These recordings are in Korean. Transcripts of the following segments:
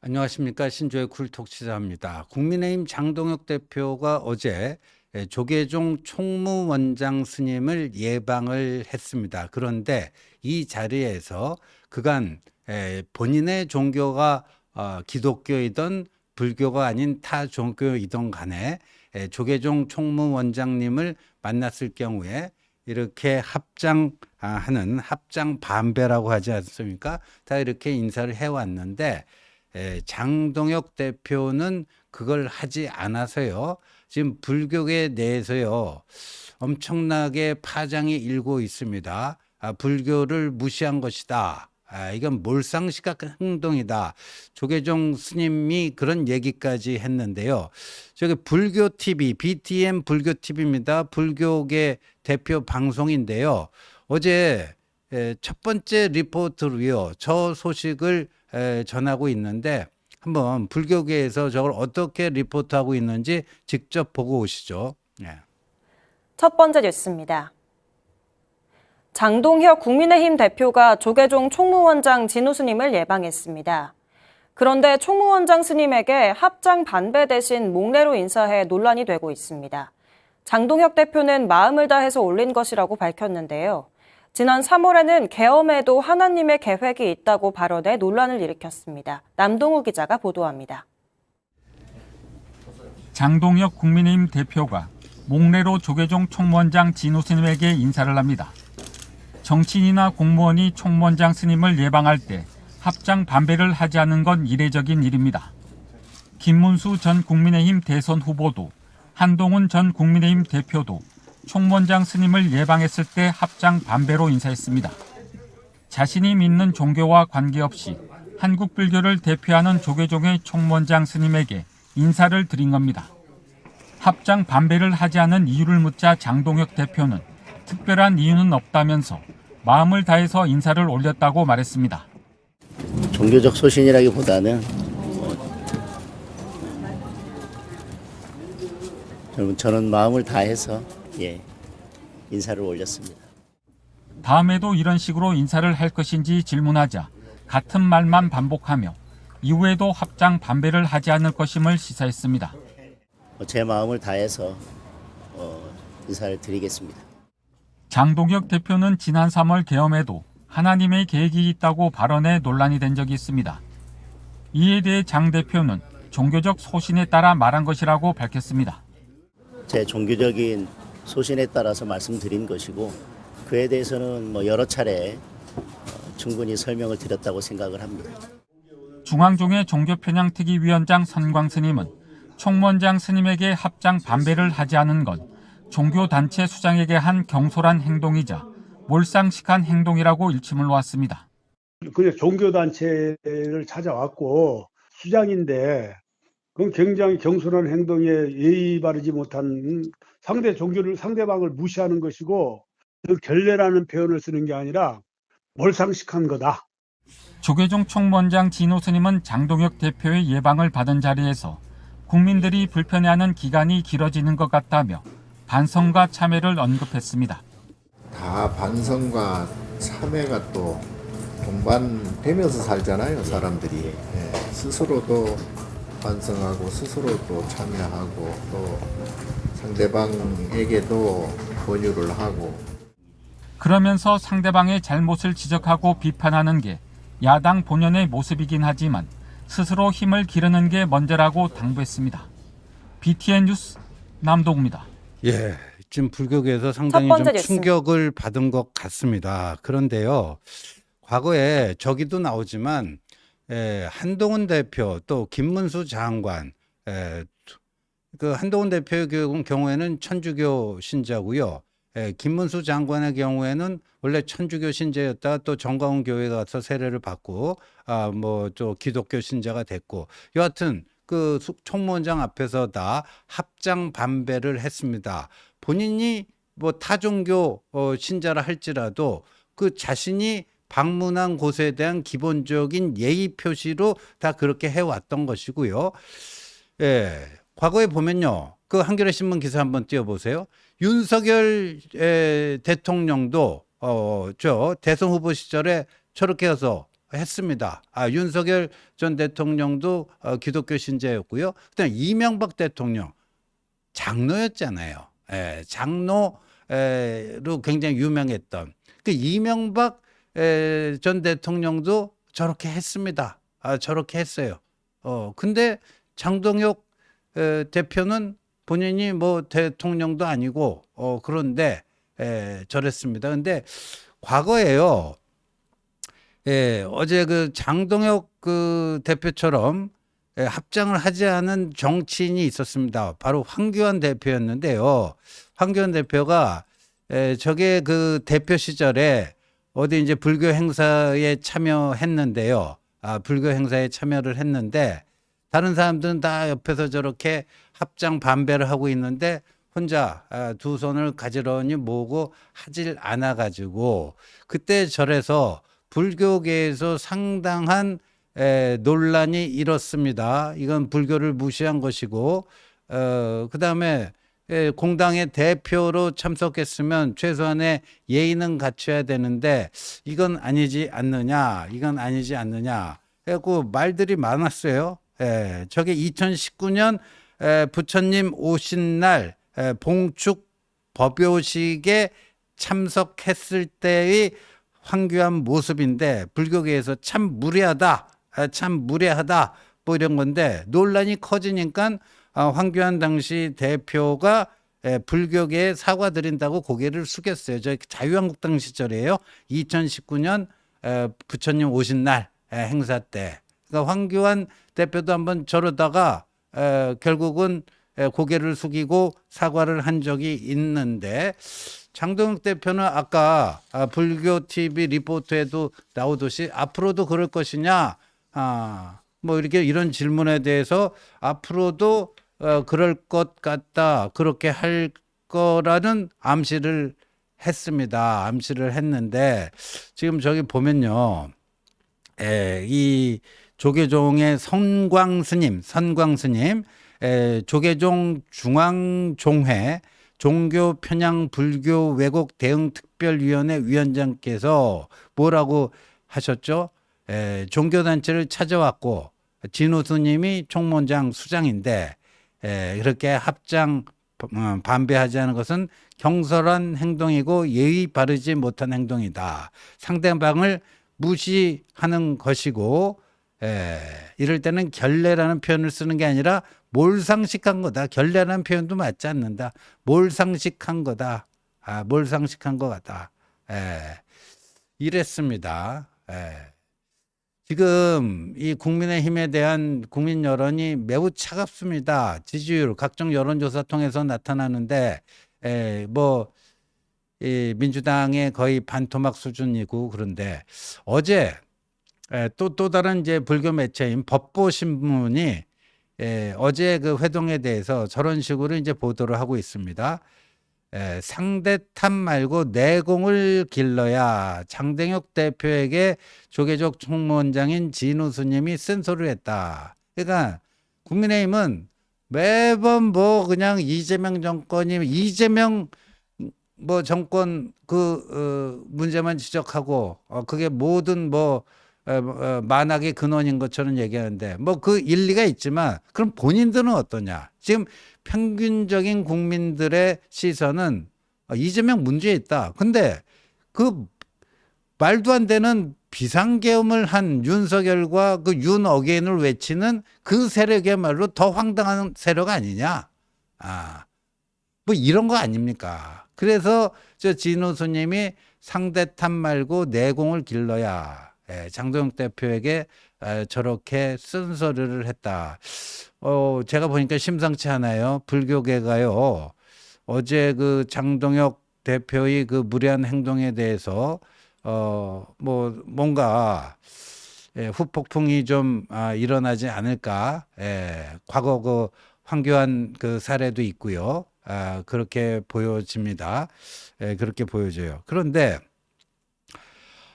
안녕하십니까 신조의 쿨톡 시사입니다. 국민의힘 장동혁 대표가 어제 에, 조계종 총무원장 스님을 예방을 했습니다. 그런데 이 자리에서 그간 에, 본인의 종교가 어, 기독교이던 불교가 아닌 타 종교이던 간에 에, 조계종 총무원장님을 만났을 경우에 이렇게 합장하는 합장 반배라고 하지 않습니까? 다 이렇게 인사를 해왔는데 에, 장동혁 대표는 그걸 하지 않아서요. 지금 불교계 내에서요. 엄청나게 파장이 일고 있습니다. 아, 불교를 무시한 것이다. 아, 이건 몰상식한 행동이다. 조계종 스님이 그런 얘기까지 했는데요. 저기 불교 TV, BTM 불교 TV입니다. 불교계 대표 방송인데요. 어제 에, 첫 번째 리포트로요. 저 소식을 에, 전하고 있는데 한번 불교계에서 저걸 어떻게 리포트하고 있는지 직접 보고 오시죠. 예. 첫 번째 뉴스입니다. 장동혁 국민의힘 대표가 조계종 총무원장 진우 스님을 예방했습니다. 그런데 총무원장 스님에게 합장 반배 대신 몽래로 인사해 논란이 되고 있습니다. 장동혁 대표는 마음을 다해서 올린 것이라고 밝혔는데요. 지난 3월에는 계엄에도 하나님의 계획이 있다고 발언해 논란을 일으켰습니다. 남동우 기자가 보도합니다. 장동혁 국민의힘 대표가 몽래로 조계종 총무원장 진우 스님에게 인사를 합니다. 정치인이나 공무원이 총무원장 스님을 예방할 때 합장 반배를 하지 않는 건 이례적인 일입니다. 김문수 전 국민의힘 대선 후보도 한동훈 전 국민의힘 대표도 총무원장 스님을 예방했을 때 합장 반배로 인사했습니다. 자신이 믿는 종교와 관계없이 한국 불교를 대표하는 조계종의 총무원장 스님에게 인사를 드린 겁니다. 합장 반배를 하지 않은 이유를 묻자 장동혁 대표는 특별한 이유는 없다면서 마음을 다해서 인사를 올렸다고 말했습니다. 종교적 소신이라기보다는 뭐, 여러분 저는 마음을 다해서 예 인사를 올렸습니다. 다음에도 이런 식으로 인사를 할 것인지 질문하자 같은 말만 반복하며 이후에도 합장 반배를 하지 않을 것임을 시사했습니다. 뭐제 마음을 다해서 어, 인사를 드리겠습니다. 장동혁 대표는 지난 3월 계엄에도 하나님의 계획이 있다고 발언해 논란이 된 적이 있습니다. 이에 대해 장 대표는 종교적 소신에 따라 말한 것이라고 밝혔습니다. 제 종교적인 소신에 따라서 말씀드린 것이고 그에 대해서는 뭐 여러 차례 어, 충분히 설명을 드렸다고 생각을 합니다. 중앙종회 종교편향특위 위원장 선광 스님은 총무원장 스님에게 합장 반배를 하지 않은 건 종교단체 수장에게 한 경솔한 행동이자 몰상식한 행동이라고 일침을 놓았습니다. 그냥 종교단체를 찾아왔고 수장인데 그건 굉장히 경솔한 행동에 예의 바르지 못한 상대 종교를 상대방을 무시하는 것이고 그 결례라는 표현을 쓰는 게 아니라 몰상식한 거다. 조계종 총무원장 진호 스님은 장동혁 대표의 예방을 받은 자리에서 국민들이 불편해하는 기간이 길어지는 것 같다며 반성과 참회를 언급했습니다. 다 반성과 참회가 또 동반되면서 살잖아요, 사람들이. 예, 스스로도 반성하고 스스로도 참여하고 또 상대방에게도 권유를 하고 그러면서 상대방의 잘못을 지적하고 비판하는 게 야당 본연의 모습이긴 하지만 스스로 힘을 기르는 게 먼저라고 당부했습니다. BTN 뉴스 남동우입니다. 예, 지금 불교계에서 상당히 번째 좀. 충격을 받은 것 같습니다. 그런데요, 과거에 저기도 나오지만 에, 한동훈 대표 또 김문수 장관, 에, 그 한동훈 대표의 경우- 경우에는 천주교 신자고요. 에, 김문수 장관의 경우에는 원래 천주교 신자였다가 또 정광훈 교회 가서 세례를 받고 아 뭐 또 기독교 신자가 됐고 여하튼 그 수- 총무원장 앞에서 다 합장 반배를 했습니다. 본인이 뭐 타종교 어, 신자라 할지라도 그 자신이 방문한 곳에 대한 기본적인 예의 표시로 다 그렇게 해왔던 것이고요. 예, 과거에 보면요, 그 한겨레 신문 기사 한번 띄워보세요. 윤석열 에, 대통령도 어, 저 대선 후보 시절에 저렇게 해서 했습니다. 아, 윤석열 전 대통령도 어, 기독교 신자였고요. 그다음에 이명박 대통령 장로였잖아요. 예, 장로로 굉장히 유명했던 그 이명박 에, 전 대통령도 저렇게 했습니다. 아, 저렇게 했어요. 어, 근데 장동혁 에, 대표는 본인이 뭐 대통령도 아니고 어, 그런데 에, 저랬습니다. 근데 과거에요. 예, 어제 그 장동혁 그 대표처럼 예, 합장을 하지 않은 정치인이 있었습니다. 바로 황교안 대표였는데요. 황교안 대표가 에, 저게 그 대표 시절에 어디 이제 불교 행사에 참여했는데요. 아, 불교 행사에 참여를 했는데 다른 사람들은 다 옆에서 저렇게 합장 반배를 하고 있는데 혼자 아, 두 손을 가지런히 모으고 하질 않아 가지고 그때 절에서 불교계에서 상당한 에, 논란이 일었습니다. 이건 불교를 무시한 것이고 어, 그 다음에 예, 공당의 대표로 참석했으면 최소한의 예의는 갖춰야 되는데 이건 아니지 않느냐, 이건 아니지 않느냐. 해고 말들이 많았어요. 예, 저게 2019년 에, 부처님 오신 날 에, 봉축 법요식에 참석했을 때의 황교안 모습인데 불교계에서 참 무례하다, 아, 참 무례하다 뭐 이런 건데 논란이 커지니까 아, 황교안 당시 대표가 에, 불교계에 사과드린다고 고개를 숙였어요. 저 자유한국당 시절이에요. 2019년 에, 부처님 오신 날 에, 행사 때. 그러니까 황교안 대표도 한번 저러다가 에, 결국은 에, 고개를 숙이고 사과를 한 적이 있는데 장동욱 대표는 아까 아, 불교 TV 리포트에도 나오듯이 앞으로도 그럴 것이냐, 아, 뭐 이렇게 이런 질문에 대해서 앞으로도 어, 그럴 것 같다, 그렇게 할 거라는 암시를 했습니다. 암시를 했는데 지금 저기 보면요, 에, 이 조계종의 선광 스님, 선광 스님, 에, 조계종 중앙종회 종교 편향 불교 왜곡 대응 특별위원회 위원장께서 뭐라고 하셨죠? 에, 종교단체를 찾아왔고 진호 스님이 총무장 수장인데 에, 그렇게 합장 어, 반배하지 않은 것은 경솔한 행동이고 예의 바르지 못한 행동이다. 상대방을 무시하는 것이고 에, 이럴 때는 결례라는 표현을 쓰는 게 아니라 몰상식한 거다. 결례라는 표현도 맞지 않는다. 몰상식한 거다. 아, 몰상식한 것 같다. 에, 이랬습니다. 에. 지금 이 국민의힘에 대한 국민 여론이 매우 차갑습니다. 지지율 각종 여론조사 통해서 나타나는데 에, 뭐 이 민주당의 거의 반토막 수준이고 그런데 어제 에, 또, 또 다른 이제 불교 매체인 법보 신문이 에, 어제 그 회동에 대해서 저런 식으로 이제 보도를 하고 있습니다. 에, 상대 탓 말고 내공을 길러야 장댕혁 대표에게 조계적 총무원장인 진우 스님이 쓴소리를 했다. 그러니까 국민의힘은 매번 뭐 그냥 이재명 정권이 이재명 뭐 정권 그 어, 문제만 지적하고 어, 그게 모든 뭐 만악의 근원인 것처럼 얘기하는데 뭐 그 일리가 있지만 그럼 본인들은 어떠냐? 지금 평균적인 국민들의 시선은 어, 이재명 문제에 있다. 근데 그 말도 안 되는 비상계엄을 한 윤석열과 그 윤 어게인을 외치는 그 세력이야말로 더 황당한 세력 아니냐? 아, 뭐 이런 거 아닙니까? 그래서 저 진호 스님이 상대 탓 말고 내공을 길러야 예, 장동영 대표에게 에, 저렇게 쓴소리를 했다. 어, 제가 보니까 심상치 않아요. 불교계가요. 어제 그 장동혁 대표의 그 무례한 행동에 대해서 어, 뭐 뭔가 예, 후폭풍이 좀 아, 일어나지 않을까. 예, 과거 그 황교안 그 사례도 있고요. 아, 그렇게 보여집니다. 예, 그렇게 보여져요. 그런데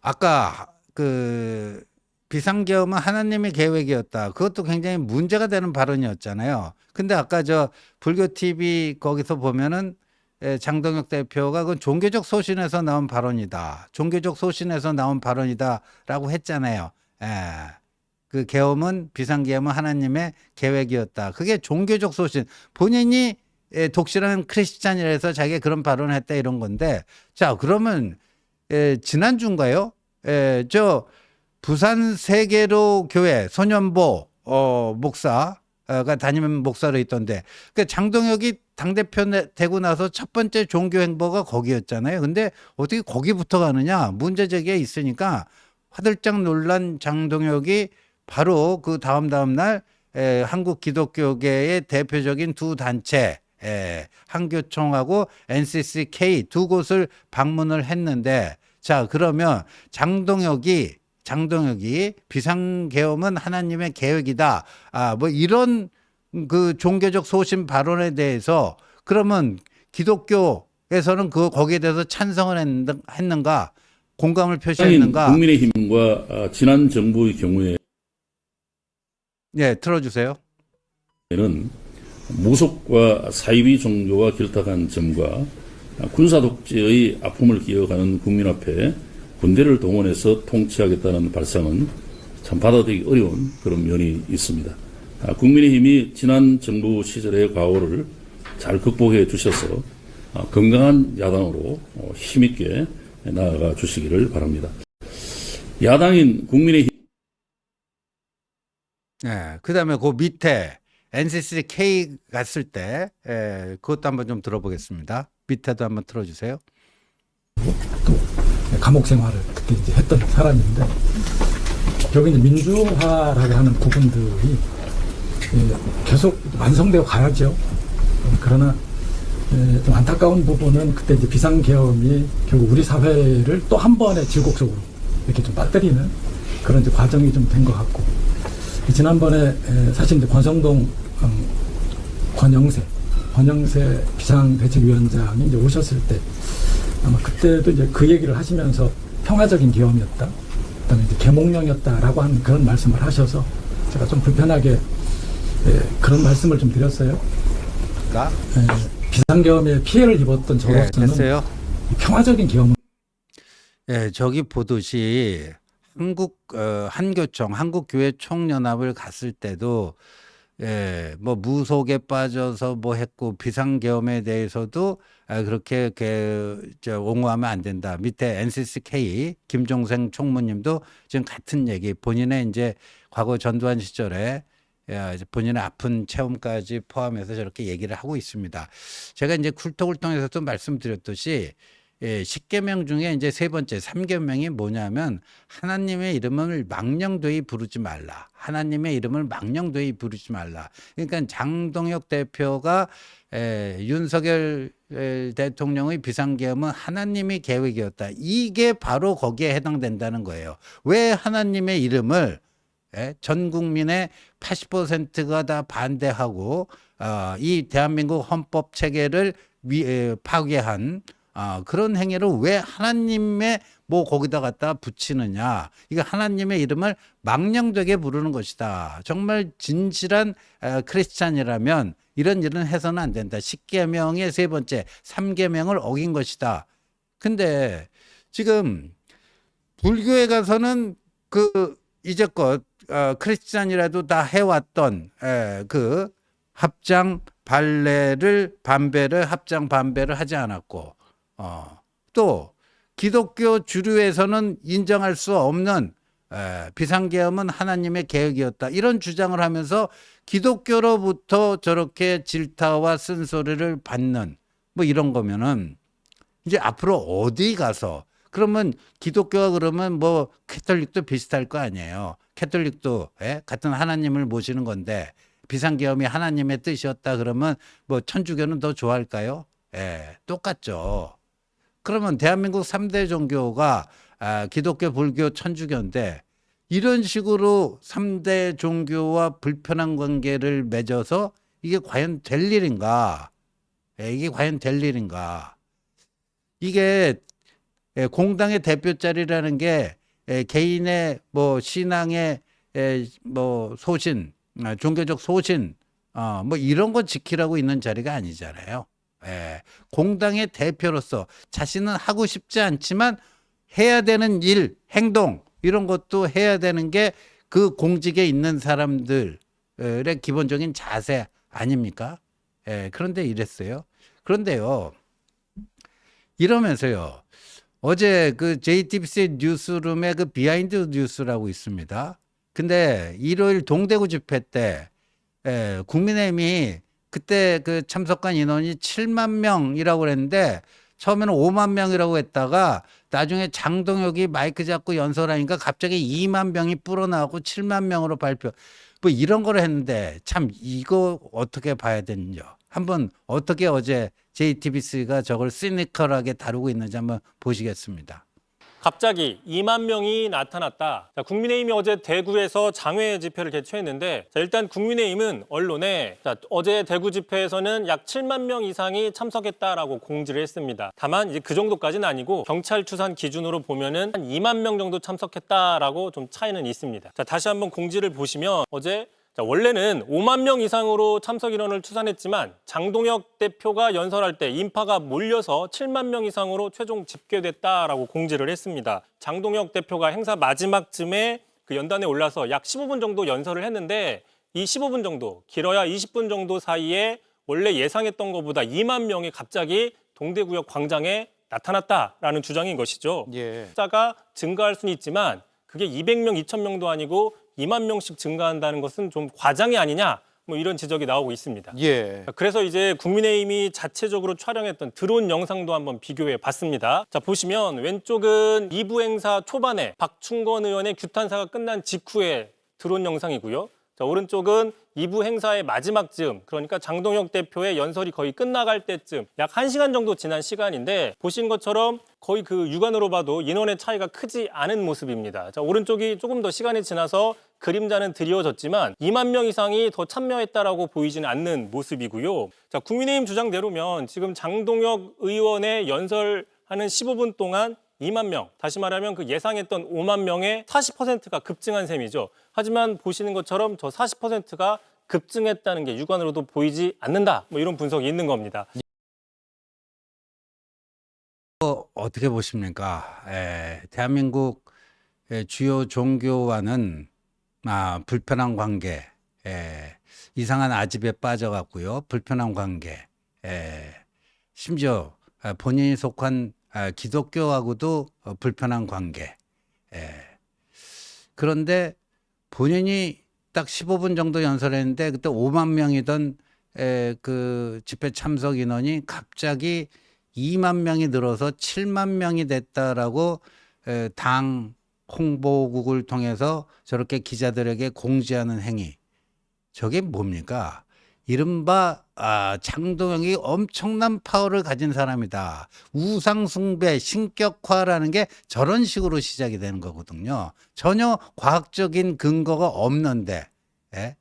아까 그 비상계엄은 하나님의 계획이었다. 그것도 굉장히 문제가 되는 발언이었잖아요. 근데 아까 저 불교 TV 거기서 보면은 에, 장동혁 대표가 그 종교적 소신에서 나온 발언이다. 종교적 소신에서 나온 발언이다라고 했잖아요. 예. 그 계엄은 비상계엄은 하나님의 계획이었다. 그게 종교적 소신. 본인이 에, 독실한 크리스찬이라서 자기가 그런 발언을 했다 이런 건데 자 그러면 에, 지난주인가요? 에, 저 부산 세계로 교회 소년보 어, 목사가 담임은 목사로 있던데 그 장동혁이 당 대표 내- 되고 나서 첫 번째 종교 행보가 거기였잖아요. 근데 어떻게 거기부터 가느냐 문제 제기가 있으니까 화들짝 놀란 장동혁이 바로 그 다음 다음 날 에, 한국 기독교계의 대표적인 두 단체 에, 한교총하고 NCCK 두 곳을 방문을 했는데 자 그러면 장동혁이 장동혁이 비상계엄은 하나님의 계획이다. 아 뭐 이런 그 종교적 소신 발언에 대해서 그러면 기독교에서는 그 거기에 대해서 찬성을 했는- 했는가 공감을 표시했는가? 국민의힘과 아, 지난 정부의 경우에는 네 틀어주세요. 무속과 사이비 종교가 결탁한 점과 군사 독재의 아픔을 기억하는 국민 앞에 군대를 동원해서 통치하겠다는 발상은 참 받아들이기 어려운 그런 면이 있습니다. 아, 국민의힘이 지난 정부 시절의 과오를 잘 극복해 주셔서 아, 건강한 야당으로 어, 힘있게 나아가 주시기를 바랍니다. 야당인 국민의힘 네, 그 다음에 그 밑에 NCCK 갔을 때 예, 그것도 한번 좀 들어보겠습니다. 밑에도 한번 틀어주세요. 감옥 생활을 그때 이제 했던 사람인데 여기 이제 민주화라고 하는 부분들이 예, 계속 완성되어 가야죠. 그러나 예, 좀 안타까운 부분은 그때 이제 비상계엄이 결국 우리 사회를 또 한 번의 질곡 속으로 이렇게 좀 빠뜨리는 그런 이제 과정이 좀 된 것 같고 지난번에 에, 사실 이제 권성동 음, 권영세 권영세 비상대책위원장이 이제 오셨을 때 아마 그때도 이제 그 얘기를 하시면서 평화적인 계엄이었다. 그다음에 이제 계몽령이었다라고 하는 그런 말씀을 하셔서 제가 좀 불편하게 예, 그런 말씀을 좀 드렸어요. 가 예, 비상계엄에 피해를 입었던 예, 저로서는. 이 평화적인 계엄은 예, 저기 보듯이 한국 어, 한교총 한국교회 총연합을 갔을 때도 예, 뭐 무속에 빠져서 뭐 했고 비상계엄에 대해서도 아, 그렇게 그, 저, 옹호하면 안 된다. 밑에 NCCK 김종생 총무님도 지금 같은 얘기 본인의 이제 과거 전두환 시절에 야, 이제 본인의 아픈 체험까지 포함해서 저렇게 얘기를 하고 있습니다. 제가 이제 쿨톡을 통해서 도 말씀드렸듯이 예, 10계명 중에 이제 세 번째 3계명이 뭐냐면 하나님의 이름을 망령되이 부르지 말라. 하나님의 이름을 망령되이 부르지 말라. 그러니까 장동혁 대표가 에, 윤석열 에, 대통령의 비상계엄은 하나님의 계획이었다. 이게 바로 거기에 해당된다는 거예요. 왜 하나님의 이름을 예, 전 국민의 80%가 다 반대하고 어, 이 대한민국 헌법 체계를 위, 에, 파괴한 아, 그런 행위를 왜 하나님의 뭐 거기다 갖다 붙이느냐. 이거 하나님의 이름을 망령되게 부르는 것이다. 정말 진실한 에, 크리스찬이라면 이런 일은 해서는 안 된다. 10계명의 세 번째, 3계명을 어긴 것이다. 근데 지금 불교에 가서는 그 이제껏 어, 크리스찬이라도 다 해왔던 에, 그 합장 발레를 반배를 합장 반배를 하지 않았고 어, 또 기독교 주류에서는 인정할 수 없는 에, 비상계엄은 하나님의 계획이었다 이런 주장을 하면서 기독교로부터 저렇게 질타와 쓴소리를 받는 뭐 이런 거면은 이제 앞으로 어디 가서 그러면 기독교가 그러면 뭐 캐톨릭도 비슷할 거 아니에요. 캐톨릭도 예? 같은 하나님을 모시는 건데 비상계엄이 하나님의 뜻이었다 그러면 뭐 천주교는 더 좋아할까요? 예, 똑같죠. 그러면 대한민국 3대 종교가 아, 기독교, 불교, 천주교인데 이런 식으로 3대 종교와 불편한 관계를 맺어서 이게 과연 될 일인가? 예, 이게 과연 될 일인가? 이게 예, 공당의 대표 자리라는 게 에, 개인의 뭐 신앙의 에, 뭐 소신, 아, 종교적 소신, 어, 뭐 이런 거 지키라고 있는 자리가 아니잖아요. 예, 공당의 대표로서 자신은 하고 싶지 않지만 해야 되는 일, 행동 이런 것도 해야 되는 게 그 공직에 있는 사람들의 기본적인 자세 아닙니까? 예, 그런데 이랬어요. 그런데요, 이러면서요, 어제 그 JTBC 뉴스룸에 그 비하인드 뉴스라고 있습니다. 근데 일요일 동대구 집회 때, 예, 국민의힘이 그때 그 참석한 인원이 7만 명이라고 그랬는데 처음에는 5만 명이라고 했다가 나중에 장동혁이 마이크 잡고 연설하니까 갑자기 2만 명이 불어나고 7만 명으로 발표. 뭐 이런 걸 했는데 참 이거 어떻게 봐야 되는지요. 한번 어떻게 어제 JTBC가 저걸 시니컬하게 다루고 있는지 한번 보시겠습니다. 갑자기 2만 명이 나타났다. 자, 국민의힘이 어제 대구에서 장외 집회를 개최했는데 자, 일단 국민의힘은 언론에 자, 어제 대구 집회에서는 약 7만 명 이상이 참석했다라고 공지를 했습니다. 다만 이제 그 정도까지는 아니고 경찰 추산 기준으로 보면은 한 2만 명 정도 참석했다라고 좀 차이는 있습니다. 자, 다시 한번 공지를 보시면 어제 자, 원래는 5만 명 이상으로 참석 인원을 추산했지만 장동혁 대표가 연설할 때 인파가 몰려서 7만 명 이상으로 최종 집계됐다라고 공지를 했습니다. 장동혁 대표가 행사 마지막쯤에 그 연단에 올라서 약 15분 정도 연설을 했는데 이 15분 정도, 길어야 20분 정도 사이에 원래 예상했던 것보다 2만 명이 갑자기 동대구역 광장에 나타났다라는 주장인 것이죠. 숫자가 증가할 수는 있지만 그게 200명, 2,000명도 아니고 2만 명씩 증가한다는 것은 좀 과장이 아니냐 뭐 이런 지적이 나오고 있습니다. 예. 그래서 이제 국민의힘이 자체적으로 촬영했던 드론 영상도 한번 비교해 봤습니다. 자, 보시면 왼쪽은 2부 행사 초반에 박충건 의원의 규탄사가 끝난 직후에 드론 영상이고요. 자, 오른쪽은 2부 행사의 마지막 즈음, 그러니까 장동혁 대표의 연설이 거의 끝나갈 때쯤 약 1시간 정도 지난 시간인데 보신 것처럼 거의 그 육안으로 봐도 인원의 차이가 크지 않은 모습입니다. 자, 오른쪽이 조금 더 시간이 지나서 그림자는 드리워졌지만 2만 명 이상이 더 참여했다라고 보이지는 않는 모습이고요. 자, 국민의힘 주장대로면 지금 장동혁 의원의 연설하는 15분 동안 2만 명, 다시 말하면 그 예상했던 5만 명의 40%가 급증한 셈이죠. 하지만 보시는 것처럼 저 40%가 급증했다는 게 육안으로도 보이지 않는다. 뭐 이런 분석이 있는 겁니다. 어, 어떻게 보십니까? 에, 대한민국 의 주요 종교와는 아, 불편한 관계, 에, 이상한 아집에 빠져갔고요. 불편한 관계, 에, 심지어 아, 본인이 속한 아, 기독교하고도 어, 불편한 관계. 에. 그런데 본인이 딱 15분 정도 연설했는데 그때 5만 명이던 에, 그 집회 참석 인원이 갑자기 2만 명이 늘어서 7만 명이 됐다라고 에, 당 홍보국을 통해서 저렇게 기자들에게 공지하는 행위. 저게 뭡니까? 이른바 아, 장동영이 엄청난 파워를 가진 사람이다. 우상숭배, 신격화라는 게 저런 식으로 시작이 되는 거거든요. 전혀 과학적인 근거가 없는데 예?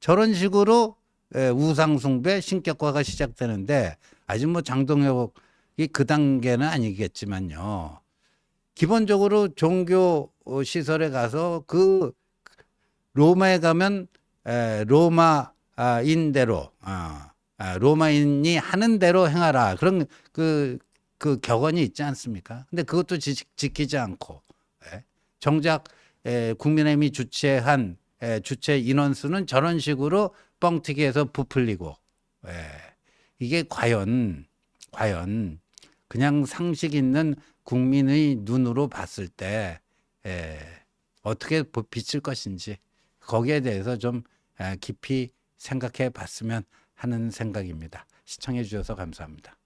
저런 식으로 예, 우상숭배, 신격화가 시작되는데 아직 뭐 장동혁이 그 단계는 아니겠지만요. 기본적으로 종교 어, 시설에 가서 그 로마에 가면 에, 로마인대로 아, 아, 로마인이 하는 대로 행하라 그런 그, 그 격언이 있지 않습니까? 근데 그것도 지, 지키지 않고 예. 정작 에, 국민의힘이 주최한 에, 주최 인원수는 저런 식으로 뻥튀기해서 부풀리고 예. 이게 과연 과연 그냥 상식 있는 국민의 눈으로 봤을 때 에, 어떻게 보- 비칠 것인지 거기에 대해서 좀 에, 깊이 생각해 봤으면 하는 생각입니다. 시청해 주셔서 감사합니다.